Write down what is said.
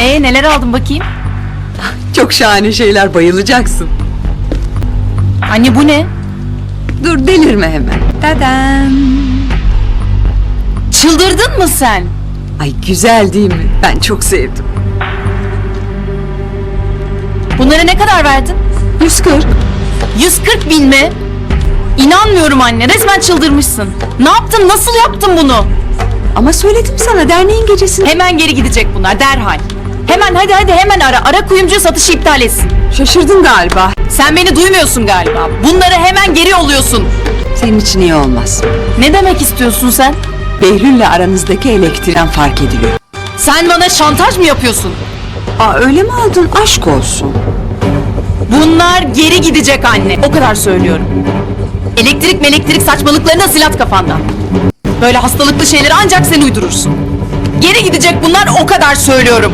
Ee neler aldın bakayım? Çok şahane şeyler bayılacaksın. Anne bu ne? Dur delirme hemen. Tadam. Çıldırdın mı sen? Ay güzel değil mi? Ben çok sevdim. Bunlara ne kadar verdin? 140. 140 bin mi? İnanmıyorum anne resmen çıldırmışsın. Ne yaptın nasıl yaptın bunu? Ama söyledim sana derneğin gecesinde. Hemen geri gidecek bunlar derhal. Hemen hadi hadi hemen ara. Ara kuyumcu satışı iptal etsin. Şaşırdın galiba. Sen beni duymuyorsun galiba. Bunları hemen geri yolluyorsun. Senin için iyi olmaz. Ne demek istiyorsun sen? Behlül'le aranızdaki elektrikten fark ediliyor. Sen bana şantaj mı yapıyorsun? Aa öyle mi aldın? Aşk olsun. Bunlar geri gidecek anne. O kadar söylüyorum. Elektrik elektrik saçmalıklarına silat kafandan. Böyle hastalıklı şeyleri ancak sen uydurursun. Geri gidecek bunlar o kadar söylüyorum.